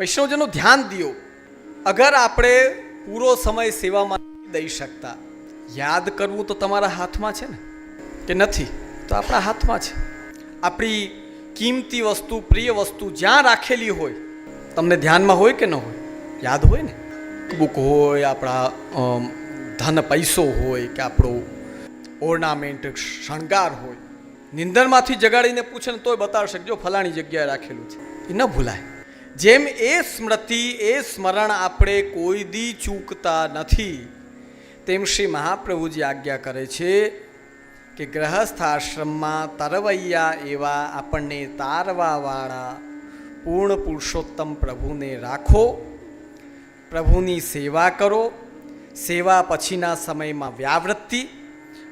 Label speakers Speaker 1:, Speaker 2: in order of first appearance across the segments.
Speaker 1: વૈષ્ણવજનો, ધ્યાન દિયો. અગર આપણે પૂરો સમય સેવામાં દઈ શકતા, યાદ કરવું તો તમારા હાથમાં છે ને? કે નથી? તો આપણા હાથમાં છે. આપણી કિંમતી વસ્તુ, પ્રિય વસ્તુ જ્યાં રાખેલી હોય, તમને ધ્યાનમાં હોય કે ન હોય? યાદ હોય ને? બુક હોય આપણા ધન પૈસો હોય કે આપણો ઓર્નામેન્ટ, શણગાર હોય. નિંદરમાંથી જગાડીને પૂછે ને તોય બતાવશે શકજો ફલાણી જગ્યાએ રાખેલું છે. એ ન ભૂલાય. જેમ એ સ્મૃતિ, એ સ્મરણ આપણે કોઈ દી ચૂકતા નથી, તેમ શ્રી મહાપ્રભુજી આજ્ઞા કરે છે કે ગ્રહસ્થ આશ્રમમાં તરવૈયા એવા આપણને તારવાવાળા પૂર્ણ પુરુષોત્તમ પ્રભુને રાખો, પ્રભુની સેવા કરો, સેવા પછીના સમયમાં વ્યાવૃત્તિ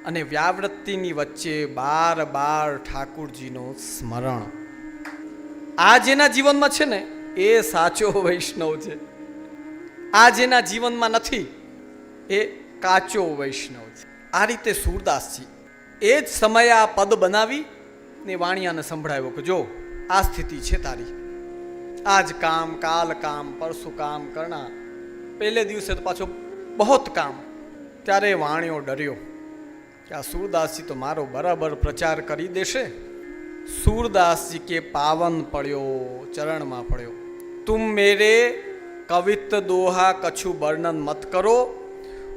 Speaker 1: અને વ્યાવૃત્તિની વચ્ચે બાર બાર ઠાકુરજીનું સ્મરણ. આ જેના જીવનમાં છે ને એ સાચો વૈષ્ણવ છે. આ જેના જીવનમાં નથી, એ કાચો વૈષ્ણવ છે. આ રીતે સુરદાસજી એ જ સમયે આ પદ બનાવી ને વાણિયાને સંભળાવ્યો કે જો, આ સ્થિતિ છે તારી. આજ કામ, કાલ કામ, પરસુ કામ કરના પહેલે દિવસે તો પાછો બહોત કામ. ત્યારે વાણિયો ડર્યો કે આ સુરદાસજી તો મારો બરાબર પ્રચાર કરી દેશે. સુરદાસજી કે પાવન પડ્યો, ચરણમાં પડ્યો. तुम मेरे कवित दोहा कछु वर्णन मत करो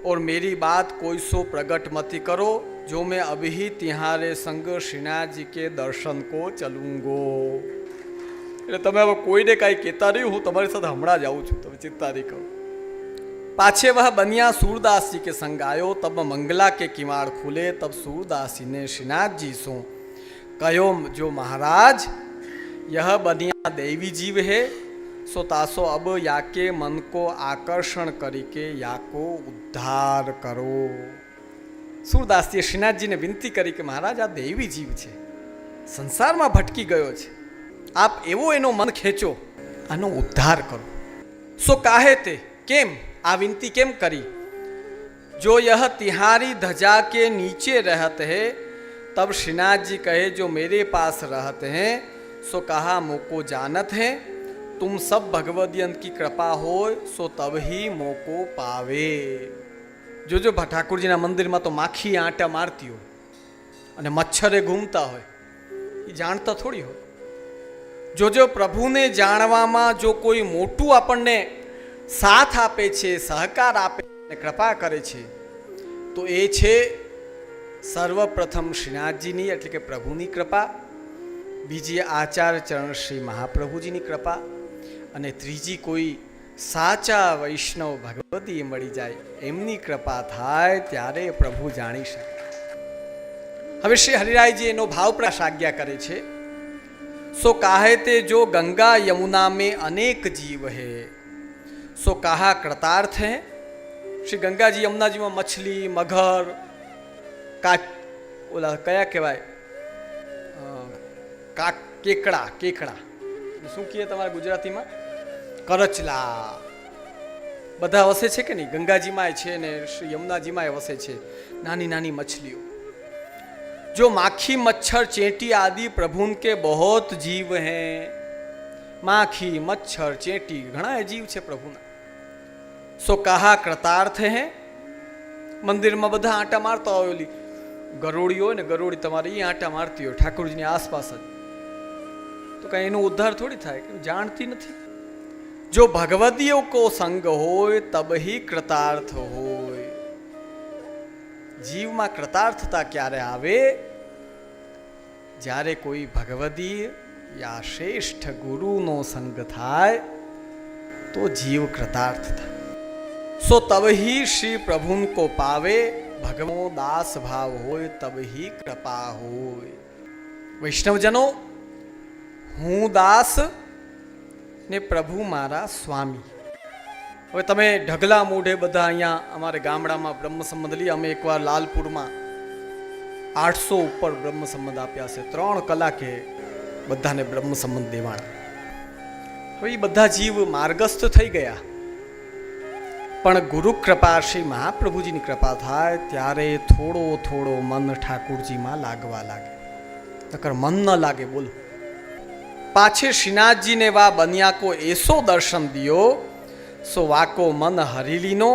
Speaker 1: और मेरी बात कोई सो प्रकट मत करो जो मैं अभी तिहारे संग श्रीनाथ जी के दर्शन को चलूंगो એટલે તમે હવે કોઈને કાંઈ કહેતા નહીં હું તમારી સાથે હમણાં જ આવું છું તમે ચિંતા નહીં કરો પાછે વહ બનિયા सूरदास जी के संग आयो तब मंगला के किवाड़ खुले तब सूरदास जी ने श्रीनाथ जी सो कहो जो महाराज यह बनिया देवी जीव है સો તાસો અબ યાકે મનકો આકર્ષણ કરી કે યાકો ઉદ્ધાર કરો. સુરદાસજીએ શ્રીનાથજીને વિનંતી કરી કે મહારાજ, આ દૈવી જીવ છે. સંસારમાં ભટકી ગયો છે. આપ એવો એનો મન ખેંચો, આનો ઉદ્ધાર કરો. સો કાહે તે? કેમ? આ વિનંતી કેમ કરી? જો યહ તિહારી ધજા કે નીચે રહત હે, તબ શ્રીનાથજી કહે, જો મેરે પાસ રહત હે, સો કહા મોકો જાનત હૈ. तुम सब भगवदियंत की कृपा हो सो तब ही मोको पावे જો જો ભા- ઠાકુરજીના મંદિરમાં તો માખી આંટા મારતી હોય અને મચ્છરે ઘૂમતા હોય એ જાણતા થોડી હોય જો જો પ્રભુને જાણવામાં જો કોઈ મોટું આપણને સાથ આપે છે સહકાર આપે અને કૃપા કરે છે તો એ છે સર્વપ્રથમ શ્રીનાથજીની એટલે કે પ્રભુની કૃપા બીજી આચાર્ય ચરણ શ્રી મહાપ્રભુજીની કૃપા અને ત્રીજી કોઈ સાચા વૈષ્ણવ ભગવતી મળી જાય, એમની કૃપા થાય ત્યારે પ્રભુ જાણી શકે. હવે શ્રી હરિરાયજી એનો ભાવ પ્રકાશ આજ્ઞા કરે છે, સો કાહે તે જો ગંગા યમુના મેં અનેક જીવ હે, સો કાહા કૃતાર્થ હે? શ્રી ગંગાજી યમુનાજીમાં મછલી, મગર કા ઓલા કયા કહેવાય? કાક કેકડા કેકડા. શું કહે તમારા ગુજરાતીમાં? કરચલા. બધા વસે છે કે નહીં? ગંગાજીમાં છે ને શ્રી યમુનાજીમાં વસે છે નાની નાની મછલીઓ. જો માખી, મચ્છર, ચેટી આદિ પ્રભુન કે બહોત જીવ હે? માખી, મચ્છર, ચેટી ઘણા જીવ છે પ્રભુના. સો કહા કૃતાર્થ હે? મંદિરમાં બધા આંટા મારતા આવેલી ગરોળી હોય ને, ગરોડી તમારી એ આંટા મારતી હોય, ઠાકોરજીની આસપાસ જ. તો કાંઈ એનો ઉદ્ધાર થોડી થાય? જાણતી નથી? જો ભગવદીઓ કો સંગ હોય તબ હી કૃતાર્થ હોય જીવમાં કૃતાર્થતા ક્યારે આવે જ્યારે કોઈ ભગવદી યા શ્રેષ્ઠ ગુરુનો સંગ થાય તો જીવ કૃતાર્થ થાય સો તબ હી શ્રી પ્રભુન કો પાવે ભગવો દાસ ભાવ હોય તબ હી કૃપા હોય વૈષ્ણવજનો હું દાસ ને પ્રભુ મારા સ્વામી. હવે તમે ઢગલા મોઢે બધા અહીંયા અમારે ગામડામાં બ્રહ્મ સંબંધ લઈએ. અમે એકવાર લાલપુરમાં આઠસો ઉપર બ્રહ્મ સંબંધ આપ્યા છે. ત્રણ કલાકે બધાને બ્રહ્મ સંબંધ દેવાના હવે એ બધા જીવ માર્ગસ્થ થઈ ગયા. પણ ગુરુ કૃપા શ્રી મહાપ્રભુજીની કૃપા થાય ત્યારે થોડો થોડો મન ઠાકુરજીમાં લાગવા લાગે. નકર મન ન લાગે, બોલો. પાછે શ્રીનાથજીને વા બન્યા કો એસો દર્શન દિયો સો વાકો મન હરીલીનો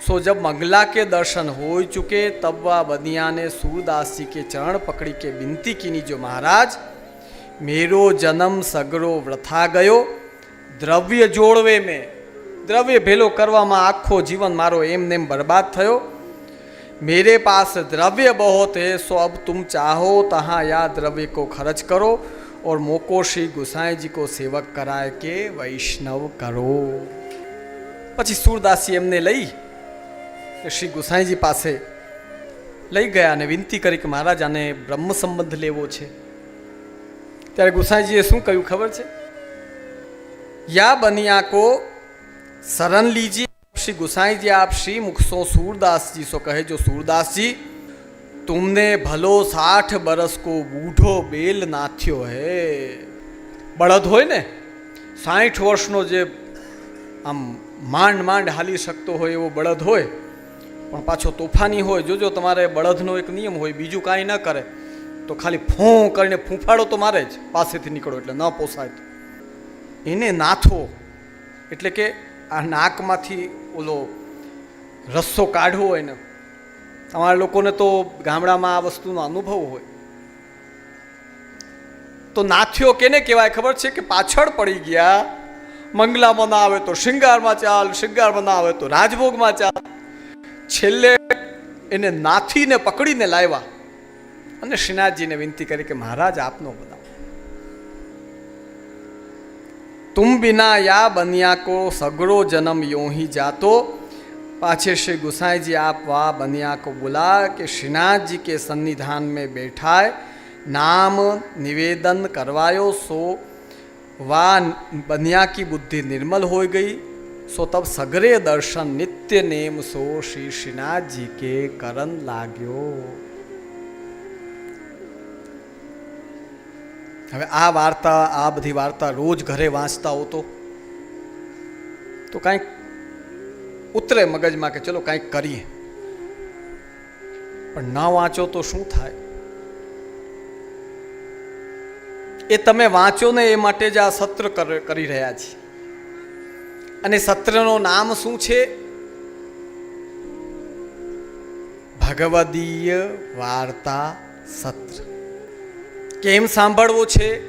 Speaker 1: सो जब मंगला के दर्शन हो चुके तब वह बनिया ने सूरदास जी के चरण पकड़ी के विनती कीनी जो महाराज मेरो जन्म सगरो व्रथा गयो દ્રવ્ય જોડવે મેં દ્રવ્ય ભેલો કરવામાં આખો જીવન મારો એમ નેમ બરબાદ થયો मेरे पास द्रव्य बहुत है सो अब तुम चाहो तहाँ या द्रव्य को खर्च करो और मोको श्री गुसाई जी को सेवक कराए के वैष्णव કરો પછી સુરદાસી એમને લઈ તે શ્રી ગુસાઈજી પાસે લઈ ગયા અને વિનંતી કરી કે મહારાજ આને બ્રહ્મ સંબંધ લેવો છે ત્યારે ગુસાઈજીએ શું કહ્યું ખબર છે યા બનિયા કો शरण लीजिए श्री गुसाई जी आप श्री मुख सो सूरदास जी सो कहे जो सूरदास जी तुमने भलो साठ बरस को बूढ़ो बेल नाथ्यो હે બળદ હોય ને સાઠ વર્ષનો જે આમ માંડ માંડ હાલી શકતો હોય એવો બળદ હોય પણ પાછો તોફાની હોય જોજો તમારે બળદનો એક નિયમ હોય બીજું કાંઈ ન કરે તો ખાલી ફોં કરીને ફૂંફાડો તો મારે જ પાસેથી નીકળો એટલે ન પોસાય તો એને નાથો એટલે કે આ નાકમાંથી ઓલો રસ્સો કાઢવો હોય ને તમારા લોકોને તો ગામડામાં આ વસ્તુનો અનુભવ હોય. તો નાથ્યો કેને કહેવાય? ખબર છે કે પાછળ પડી ગયા. મંગલામાં ના આવે તો શિંગારમાં ચાલ, શિંગારમાં ના આવે તો રાજભોગમાં ચાલ. છેલ્લે એને નાથીને પકડીને લાવ્યા. અને શ્રીનાથજીને વિનંતી કરી કે મહારાજ, આપનો બનાવ. તુમ બિના યા બન્યા કો સગડો જન્મ યોહી જાતો. पाछे श्री गुसाई जी आप वाह बनिया को बुला के श्रीनाथ जी के सन्निधान में बैठाए नाम निवेदन करवायो सो वाह बनिया की बुद्धि निर्मल हो गई सो तब सगरे दर्शन नित्य नेम सो श्री श्रीनाथ जी के करन लाग्यो હવે આ વાર્તા આ બધી વાર્તા રોજ ઘરે વાંચતા હો તો તો કાંઈક ઉતરે મગજમાં કે ચલો કાંઈક કરીએ. પણ ન વાંચો તો શું થાય? એ તમે વાંચો ને એ માટે જ આ સત્ર કર- રહ્યા છીએ અને સત્રનું નામ શું છે? ભગવદીય વાર્તા સત્ર. કેમ સાંભળવો છે?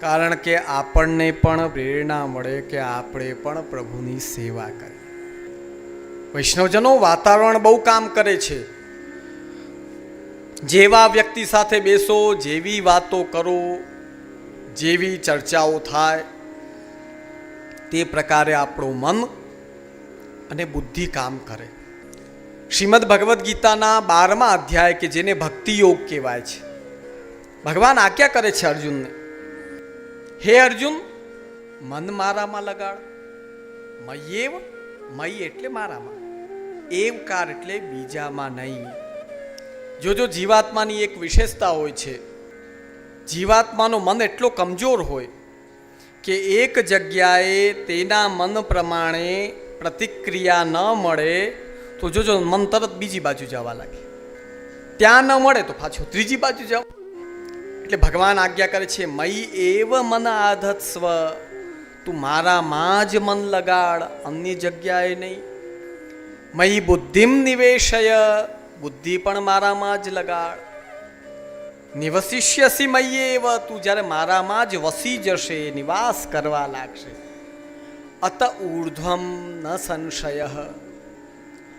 Speaker 1: કારણ કે આપણને પણ પ્રેરણા મળે કે આપણે પણ પ્રભુની સેવા કરીએ. વૈષ્ણવજનો વાતાવરણ બહુ કામ કરે છે. જેવા વ્યક્તિ સાથે બેસો, જેવી વાતો કરો, જેવી ચર્ચાઓ થાય, તે પ્રકારે આપણું મન અને બુદ્ધિ કામ કરે. શ્રીમદ ભગવદ્ ગીતાના બારમા અધ્યાય કે જેને ભક્તિ યોગ કહેવાય છે. ભગવાન આજ્ઞા કરે છે અર્જુનને હે અર્જુન, મન મારામાં લગાડ. મયેવ મય એટલે મારામાં. એવકાર એટલે બીજામાં નહીં. જોજો જીવાત્માની એક વિશેષતા હોય છે, જીવાત્માનો મન એટલો કમજોર હોય કે એક જગ્યાએ તેના મન પ્રમાણે પ્રતિક્રિયા ન મળે, તો જોજો મન તરત બીજી બાજુ જવા લાગે. ત્યાં ન મળે તો પાછો ત્રીજી બાજુ જાઓ એટલે ભગવાન આજ્ઞા કરે છે, મય એવ મન આધત્સ્વ, તું મારામાં જ મન લગાડ, અન્ય જગ્યાએ નહીં. મયી બુદ્ધિમ નિવેશય, બુદ્ધિ પણ મારામાં જ લગાડ. નિવસિષ્યસી એવ, તું જ્યારે મારામાં જ વસી જશે, નિવાસ કરવા લાગશે. અત ઊર્ધ્વમ ન સંશય.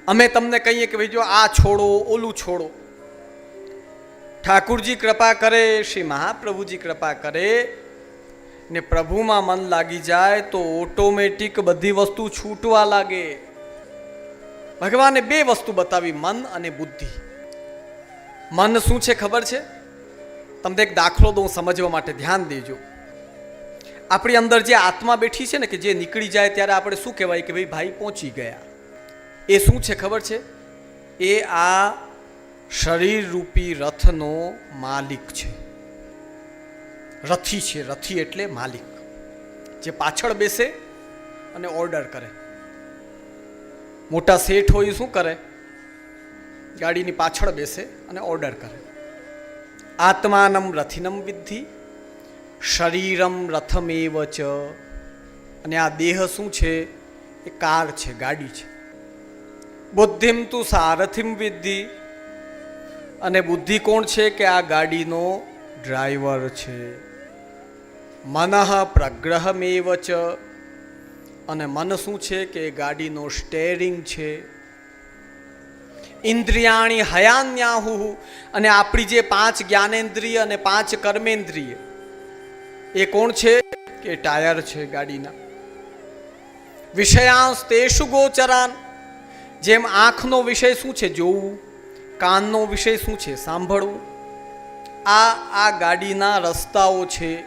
Speaker 1: અમે તમને કહીએ કે ભાઈ, જો આ છોડો, ઓલું છોડો. ઠાકુરજી કૃપા કરે, શ્રી મહાપ્રભુજી કૃપા કરે ને પ્રભુમાં મન લાગી જાય તો ઓટોમેટિક બધી વસ્તુ છૂટવા લાગે. ભગવાને બે વસ્તુ બતાવી, મન અને બુદ્ધિ. મન શું છે ખબર છે? તમને એક દાખલો દઉં સમજવા માટે ધ્યાન દેજો. આપણી અંદર જે આત્મા બેઠી છે ને કે જે નીકળી જાય ત્યારે આપણે શું કહેવાય કે ભાઈ ભાઈ પહોંચી ગયા. એ શું છે ખબર છે? એ આ શરીર રૂપી રથનો માલિક છે. રથી છે, રથી એટલે માલિક. જે પાછળ બેસે અને ઓર્ડર કરે. મોટા શેઠ હોય શું કરે? ગાડીની પાછળ બેસે અને ઓર્ડર કરે. આત્માનમ રથિનમ વિદ્ધિ, શરીરમ રથમેવ ચ. અને આ દેહ શું છે? એ કાર છે, ગાડી છે. બુદ્ધિમ તું સારથિમ વિદ્ધિ અને બુદ્ધિ કોણ છે કે આ ગાડીનો ડ્રાઈવર છે? મનઃ પ્રગ્રહમેવ ચ. અને મન શું છે કે ગાડીનો સ્ટેરિંગ છે? ઇન્દ્રિયાણી હયાન્યાહુ. અને આપણી જે પાંચ જ્ઞાનેન્દ્રિય અને પાંચ કર્મેન્દ્રિય, એ કોણ છે? કે ટાયર છે ગાડીના. વિષયાંશ તેષુ ગોચરાન. જેમ આંખનો વિષય શું છે? જોવું. કાનનો વિષય શું છે? સાંભળવું. આ આ ગાડીના રસ્તાઓ છે.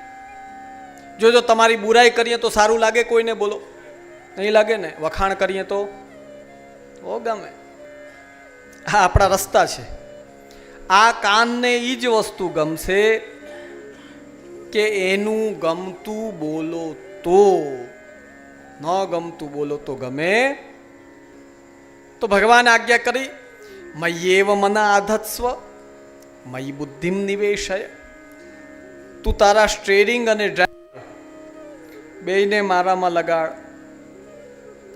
Speaker 1: જો જો તમારી બુરાઈ કરીએ તો સારું લાગે કોઈને? બોલો. નહીં લાગે ને? વખાણ કરીએ તો? ઓ ગમે. આ આપણા રસ્તા છે. આ કાનને એ જ વસ્તુ ગમશે કે એનું ગમતું બોલો તો. ન ગમતું બોલો તો ગમે. તો ભગવાન આજ્ઞા કરી મય્યેવ મન આધત્સ્વ મયી બુદ્ધિમ નિવેશય તું તારા સ્ટેરિંગ અને ડ્રાઈવર બેયને મારામાં લગાડ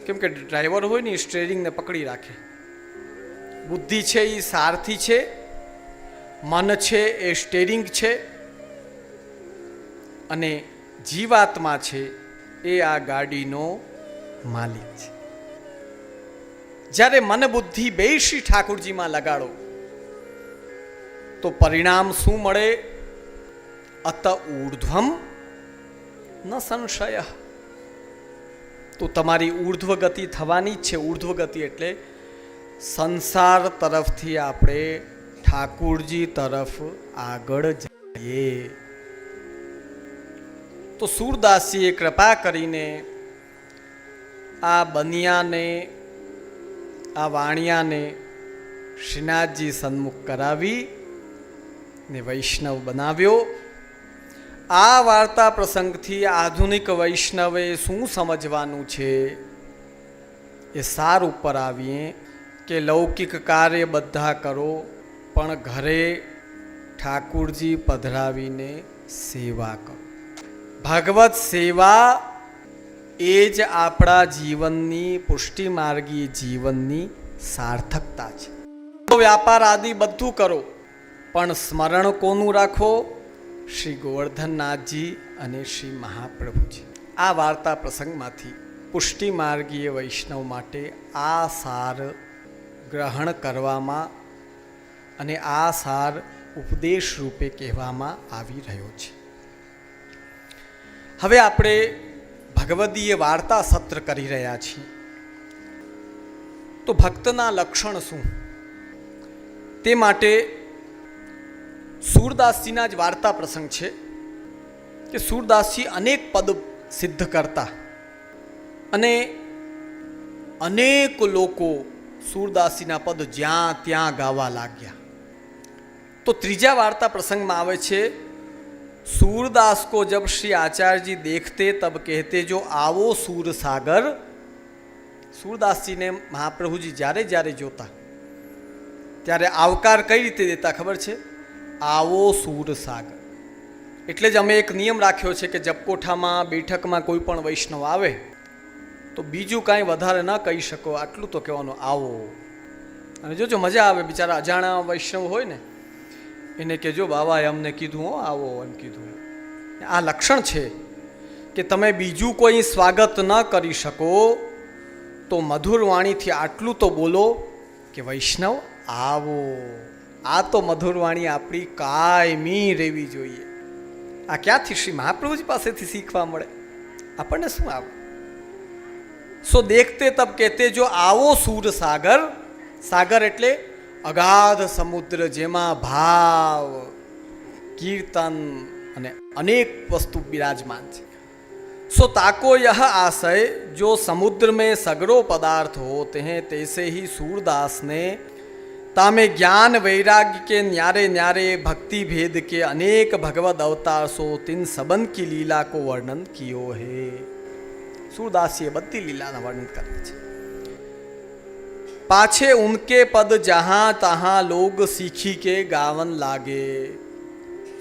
Speaker 1: કેમ કે ડ્રાઈવર હોય ને એ સ્ટેરિંગને પકડી રાખે બુદ્ધિ છે એ સારથી છે મન છે એ સ્ટેરિંગ છે અને જીવાત્મા છે, એ આ ગાડીનો માલિક છે. જ્યારે મન બુદ્ધિ બે શ્રી ઠાકુરજીમાં લગાડો, તો પરિણામ શું મળે? અત ઊર્ધ્વમ ન સંશય. તો તમારી ઉર્ધ્વ ગતિ થવાની જ છે ઉર્ધ્વ ગતિ એટલે સંસાર તરફથી આપણે ઠાકુરજી તરફ આગળ જઈએ. તો સુરદાસીએ કૃપા કરીને આ બનિયાને આ વાણિયાને શ્રીનાથજી સન્મુખ કરાવી ને વૈષ્ણવ બનાવ્યો. આ વાર્તા પ્રસંગથી આધુનિક વૈષ્ણવે શું સમજવાનું છે? એ સાર ઉપર આવીએ કે લૌકિક કાર્ય બધા કરો, પણ ઘરે ઠાકુરજી પધરાવીને સેવા કરો. ભગવત સેવા એ જ આપણા જીવનની પુષ્ટિમાર્ગી જીવનની સાર્થકતા છે. વ્યાપાર આદિ બધું કરો, પણ સ્મરણ કોનું રાખો? શ્રી ગોવર્ધનનાથજી અને શ્રી મહાપ્રભુજી. આ વાર્તા પ્રસંગમાંથી પુષ્ટિમાર્ગીય વૈષ્ણવ માટે આ સાર ગ્રહણ કરવામાં અને આ સાર ઉપદેશ રૂપે કહેવામાં આવી રહ્યો છે. હવે આપણે ભગવદીય વાર્તા સત્ર કરી રહ્યા છીએ. તો ભક્તના લક્ષણ શું? તે માટે સૂરદાસજીના જ વાર્તા પ્રસંગ છે કે સૂરદાસજી અનેક પદ સિદ્ધ કરતા અને અનેક લોકો સૂરદાસીના પદ જ્યાં ત્યાં ગાવા લાગ્યા. તો ત્રીજા વાર્તા પ્રસંગમાં આવે છે सूरदास को जब श्री आचार्य जी देखते तब कहते जो आवो सूर सागर સૂરદાસજીને મહાપ્રભુજી જ્યારે જ્યારે જોતા ત્યારે આવકાર કઈ રીતે દેતા ખબર છે આવો સૂર સાગર એટલે જ અમે એક નિયમ રાખ્યો છે કે જપકોઠામાં બેઠકમાં કોઈ પણ વૈષ્ણવ આવે તો બીજું કાંઈ વધારે ન કહી શકો આટલું તો કહેવાનું આવો અને જોજો મજા આવે બિચારા અજાણા વૈષ્ણવ હોય ને એને કે જો બાબાએ અમને કીધું હો, આવો એમ કીધું. આ લક્ષણ છે કે તમે બીજું કોઈ સ્વાગત ન કરી શકો, તો મધુર વાણીથી આટલું તો બોલો કે, વૈષ્ણવ, આવો. આ તો મધુર વાણી આપણી કાયમી રહેવી જોઈએ. આ ક્યાંથી શ્રી મહાપ્રભુજી પાસેથી શીખવા મળે? આપણને શું આવે? સો દેખતે તબ કહેતે જો આવો સૂર સાગર સાગર એટલે અગાધ સમુદ્ર જેમાં ભાવ કીર્તન અને અનેક વસ્તુ બિરાજમાન છે सो ताको यह आशय जो समुद्र में सगरो पदार्थ होते हैं तैसे ही सूरदास ने तामे ज्ञान वैराग्य के न्यारे न्यारे भक्ति भेद के अनेक भगवत अवतार सो तिन सबन की लीला को वर्णन कियो है सूरदास ये बत्ती लीला ना वर्णन करे छे पाछे उनके पद जहां तहां लोग सीखी के गावन लागे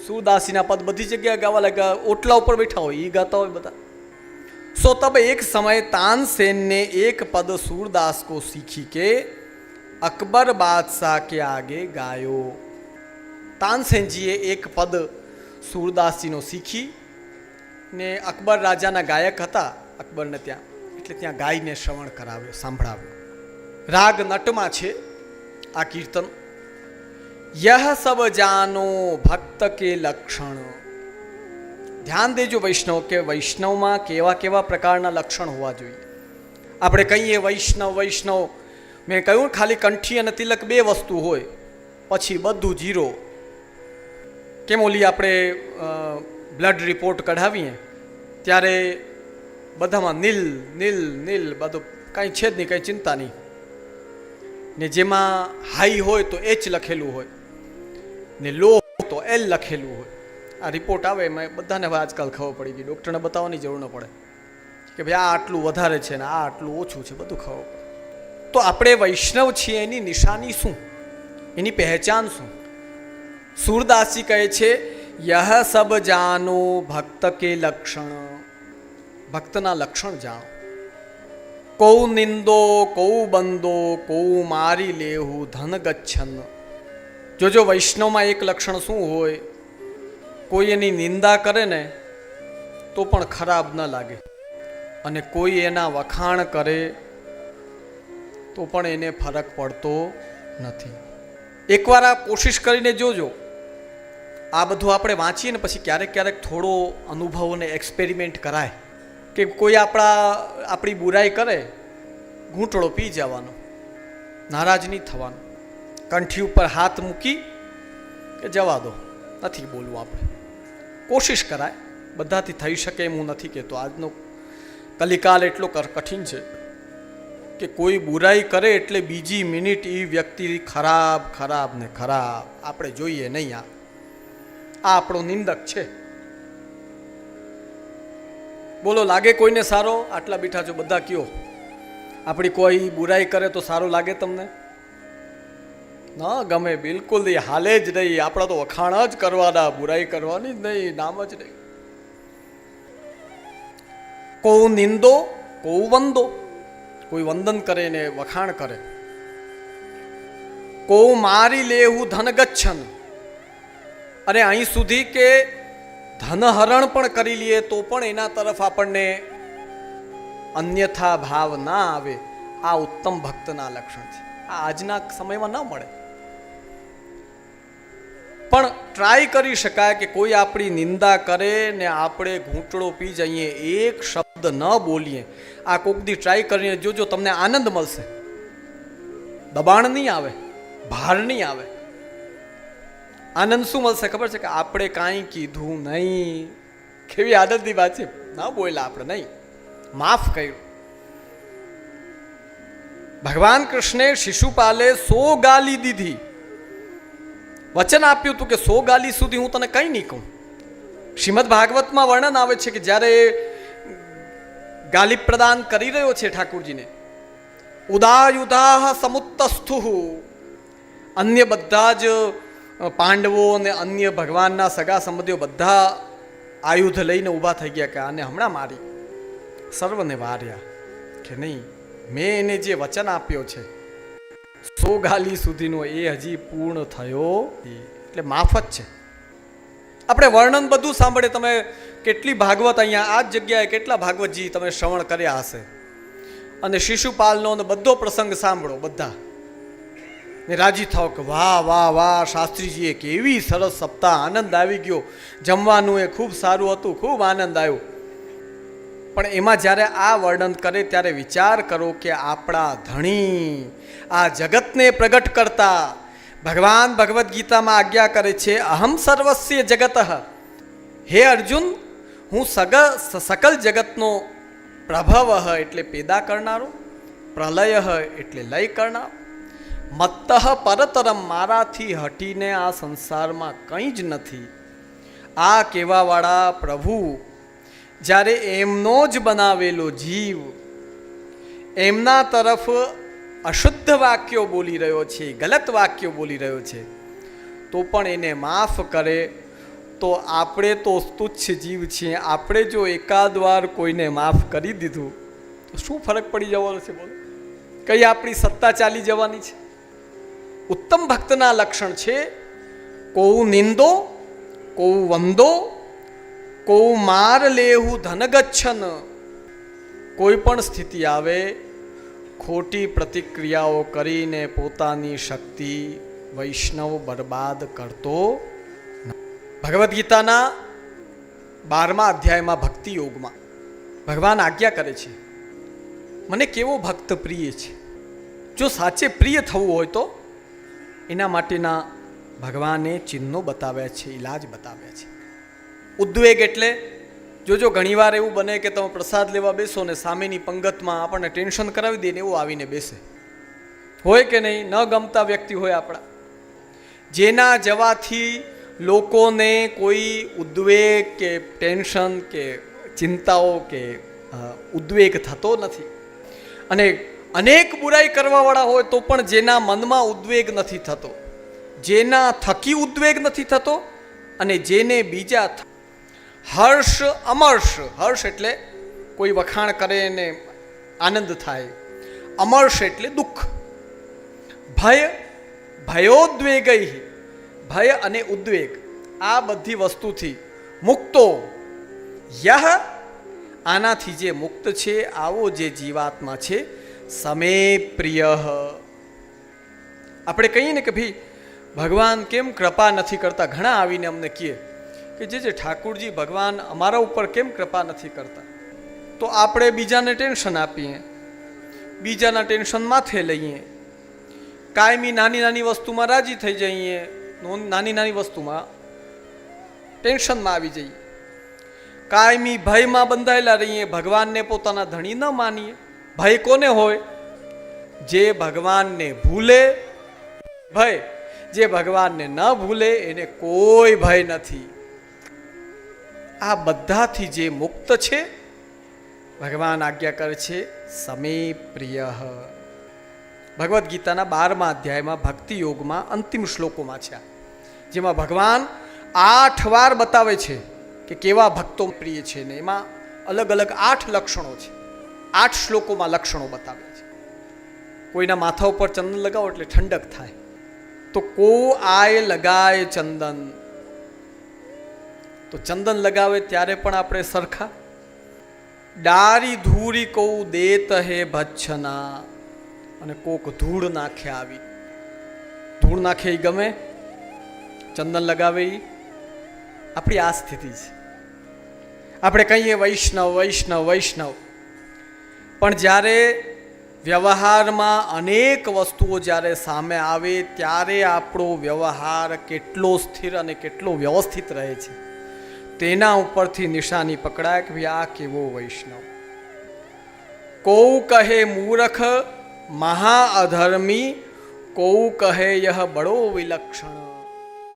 Speaker 1: સુરદાસીના પદ બધી જગ્યાએ ગાવા લાગ્યા ઓટલા ઉપર બેઠા હોય એ ગાતા હોય બધા સો તબ એક સમય તાનસેન ने एक पद सूरदास को सीखी के अकबर बादशाह के आगे गायो તાનસેનજીએ એક પદ સૂરદાસજીનો શીખી ને અકબર રાજાના ગાયક હતા અકબરને ત્યાં એટલે ત્યાં ગાયને શ્રવણ કરાવ્યો સાંભળાવ્યો રાગ નટમાં છે આ કીર્તન. યહ સબ જાનો ભક્ત કે લક્ષણ. ધ્યાન દેજો વૈષ્ણવ કે વૈષ્ણવમાં કેવા કેવા પ્રકારના લક્ષણ હોવા જોઈએ. આપણે કહીએ વૈષ્ણવ વૈષ્ણવ. મેં કહ્યું, ખાલી કંઠી અને તિલક બે વસ્તુ હોય, પછી બધું જીરો. કેમ ઓલી આપણે બ્લડ રિપોર્ટ કઢાવીએ, ત્યારે બધામાં નીલ નીલ નીલ, બધું કાંઈ છે જ નહીં, કાંઈ ચિંતા નહીં. ને જેમાં હાઈ હોય તો એચ લખેલું હોય. ને લો તો એલ લખેલું હોય. આ રિપોર્ટ આવે એમાં બધાને હવે આજકાલ ખબર પડી ગઈ. ડૉક્ટરને બતાવવાની જરૂર ન પડે. કે ભાઈ આ આટલું વધારે છે ને આ આટલું ઓછું છે, બધું ખબર પડે. તો આપણે વૈષ્ણવ છીએ એની નિશાની શું? એની પહેચાન શું? સૂરદાસજી કહે છે, યહ સબ જાનો ભક્ત કે લક્ષણ. ભક્તના લક્ષણ જાણો. કૌ નિંદો, કૌ બંદો, કૌ મારી લેહું, ધન ગચ્છન. જોજો વૈષ્ણવમાં એક લક્ષણ શું હોય, કોઈ એની નિંદા કરે ને, તો પણ ખરાબ ન લાગે. અને કોઈ એના વખાણ કરે, તો પણ એને ફરક પડતો નથી. એકવાર આ કોશિશ કરીને જોજો. આ બધું આપણે વાંચીએ ને પછી ક્યારેક ક્યારેક થોડો અનુભવ અને એક્સપેરિમેન્ટ કરાય. કે કોઈ આપણા, આપણી બુરાઈ કરે ઘૂંટળો પી જવાનો, નારાજ નહીં થવાનું. કંઠી ઉપર હાથ મૂકી કે જવા દો, નથી બોલવું આપણે. કોશિશ કરાય, બધાથી થઈ શકે એમ હું નથી કહેતો. આજનો કલિકાલ એટલો કઠિન છે કે કોઈ બુરાઈ કરે એટલે બીજી મિનિટ એ વ્યક્તિ ખરાબ ખરાબ ને ખરાબ. આપણે જોઈએ નહીં આ આપણો નિંદક છે. બોલો, લાગે કોઈને સારો? આટલા બીઠા છો, બધા કયો? આપણી કોઈ બુરાઈ કરે તો સારું લાગે તમને? ના ગમે, બિલકુલ નહીં, હાલે જ નહીં. આપણા તો વખાણ જ કરવાના, બુરાઈ કરવાની જ નહીં, નામ જ નહીં. કોઉ નિંદો કો વંદો, કોઈ વંદન કરે ને વખાણ કરે. કો મારી લેવું ધન ગચ્છન અને અહીં સુધી કે ધનહરણ પણ કરી લઈએ તો પણ એના તરફ આપણને અન્યથા ભાવ ના આવે. આ ઉત્તમ ભક્તના લક્ષણ છે. આ આજના સમયમાં ન મળે. પણ ટ્રાય કરી શકાય કે કોઈ આપણી નિંદા કરે ને આપણે ઘૂંટડો પી જઈએ, એક શબ્દ ન બોલીએ. આ કોકદી ટ્રાય કરીને જોજો, તમને આનંદ મળશે. દબાણ નહીં આવે, ભાર નહીં આવે. આનંદ શું મળશે? ખબર છે કે આપણે કાંઈ કીધું નહીં. કેવી આદતની વાત છે? ના બોલ્યા આપણે, નહીં. માફ કર્યું. ભગવાન કૃષ્ણે શિશુપાલે સો ગાલી દીધી. વચન આપ્યું હતું કે સો ગાલી સુધી હું તને કંઈ નહીં કહું. શ્રીમદ ભાગવતમાં વર્ણન આવે છે કે જ્યારે ગાલી પ્રદાન કરી રહ્યો છે ઠાકુરજીને ઉદાયુદાહ સમુત્તસ્થુ. અન્ય બધા જ પાંડવો અને અન્ય ભગવાનના સગા સંબંધીઓ બધા આયુધ લઈને ઊભા થઈ ગયા કે આને હમણાં મારી. સર્વને વાર્યા કે નહીં, મેં એને જે વચન આપ્યો છે, સો ગાલી સુધીનો એ હજી પૂર્ણ થયો. એટલે માફ જ છે. આપણે વર્ણન બધું સાંભળે, તમે કેટલી ભાગવત અહીંયા, આ જ જગ્યાએ કેટલા ભાગવતજી તમે શ્રવણ કર્યા હશે. અને શિશુપાલનો બધો પ્રસંગ સાંભળો બધા. ને રાજી થાવ કે વાહ વાહ વાહ, શાસ્ત્રીજીએ કેવી સરસ સપ્તાહ, આનંદ આવી ગયો. જમવાનું એ ખૂબ સારું હતું, ખૂબ આનંદ આવ્યો. પણ એમાં જ્યારે આ વર્ણન કરે ત્યારે વિચાર કરો કે આપણા ધણી આ જગતને પ્રગટ કરતા. ભગવાન ભગવદ્ ગીતામાં આજ્ઞા કરે છે, અહમ સર્વસ્ય જગત. હે અર્જુન, હું સગ, સકલ જગતનો પ્રભવ એટલે પેદા કરનારો, પ્રલય એટલે લય કરનાર. મત્તઃ પરતરમ મારાથી હટીને આ સંસારમાં કંઈ જ નથી. આ કહેવાવાળા પ્રભુ, જ્યારે એમનો જ બનાવેલો જીવ, એમના તરફ અશુદ્ધ વાક્યો બોલી રહ્યો છે, ગલત વાક્યો બોલી રહ્યો છે, તો પણ એને માફ કરે. તો આપણે તો તુચ્છ જીવ છીએ, આપણે જો એકાદ વાર કોઈને માફ કરી દીધું, તો શું ફરક પડી જવાનો છે બોલો? કઈ આપણી સત્તા ચાલી જવાની છે? ઉત્તમ ભક્તના લક્ષણ છે, કોઉ નિંદો, કોઉ વંદો, કોઉ માર લેવું ધનગચ્છન. કોઈ પણ સ્થિતિ આવે, ખોટી પ્રતિક્રિયાઓ કરીને પોતાની શક્તિ વૈષ્ણવ બરબાદ કરતો ભગવદ્ ગીતાના બારમા અધ્યાયમાં ભક્તિ યોગમાં ભગવાન આજ્ઞા કરે છે, મને કેવો ભક્ત પ્રિય છે? જો સાચે પ્રિય થવું હોય તો એના માટેના ભગવાને ચિહ્નો બતાવ્યા છે, ઈલાજ બતાવ્યા છે. ઉદ્વેગ એટલે જોજો ઘણીવાર એવું બને કે તમે પ્રસાદ લેવા બેસો ને સામેની પંગતમાં આપણને ટેન્શન કરાવી દે ને એવું આવીને બેસે. હોય કે નહીં, ન ગમતા વ્યક્તિ હોય આપણા. જેના જવાથી લોકોને કોઈ ઉદ્વેગ કે ટેન્શન કે ચિંતાઓ કે ઉદ્વેગ થતો નથી. અને અનેક બુરાઈ કરવાવાળા હોય તો પણ જેના મનમાં ઉદ્વેગ નથી થતો, જેના થકી ઉદ્વેગ નથી થતો અને જેને બીજા હર્ષ અમર્ષ, હર્ષ એટલે કોઈ વખાણ કરે ને આનંદ થાય, અમર્ષ એટલે દુઃખ, ભય, ભયોદ્વેગ, ભય અને ઉદ્વેગ, આ બધી વસ્તુથી મુક્તો, યહ, આનાથી જે મુક્ત છે, આવો જે જીવાત્મા છે સમે પ્રિય આપણે કહીએ ને કે ભાઈ, ભગવાન કેમ કૃપા નથી કરતા? ઘણા આવીને અમને કહે કે, જે જે ઠાકુરજી, ભગવાન અમારા ઉપર કેમ કૃપા નથી કરતા? તો આપણે બીજાને ટેન્શન આપીએ, બીજાના ટેન્શન માથે લઈએ, કાયમી નાની નાની વસ્તુમાં રાજી થઈ જઈએ નાની નાની વસ્તુમાં ટેન્શનમાં આવી જઈએ. કાયમી ભયમાં બંધાયેલા રહીએ, ભગવાનને પોતાના ધણી ન માનીએ. ભય કોને હોય? જે ભગવાનને ભૂલે, ભય. જે ભગવાનને ન ભૂલે, એને કોઈ ભય નથી. આ બધાથી જે મુક્ત છે, ભગવાન આજ્ઞા કરે છે સમે પ્રિય ભગવદ્ ગીતાના બારમા અધ્યાયમાં ભક્તિ યોગમાં અંતિમ શ્લોકોમાં છે જેમાં ભગવાન આઠ વાર બતાવે છે કે કેવા ભક્તો પ્રિય છે ને એમાં અલગ અલગ આઠ લક્ષણો છે. આઠ શ્લોકોમાં લક્ષણો બતાવે છે. કોઈના માથા ઉપર ચંદન લગાવો એટલે ઠંડક થાય. તો કો આય લગાય ચંદન? તો ચંદન લગાવે ત્યારે પણ આપણે સરખા? ડારી ધૂરી કૌ દેત હે ભચ્છના. અને કોક ધૂળ નાખે આવી. ધૂળ નાખે એ ગમે? ચંદન લગાવે એ આપણી આ સ્થિતિ છે. આપણે કહીએ વૈષ્ણવ વૈષ્ણવ વૈષ્ણવ. પણ જ્યારે વ્યવહારમાં અનેક વસ્તુઓ જ્યારે સામે આવે, ત્યારે આપણો વ્યવહાર કેટલો સ્થિર અને કેટલો વ્યવસ્થિત રહે છે. તેના ઉપરથી નિશાની પકડાય કે આ કેવો વૈષ્ણવ. કૌ કહે મૂરખ મહા અધર્મી કૌ કહે યહ બડો વિલક્ષણ.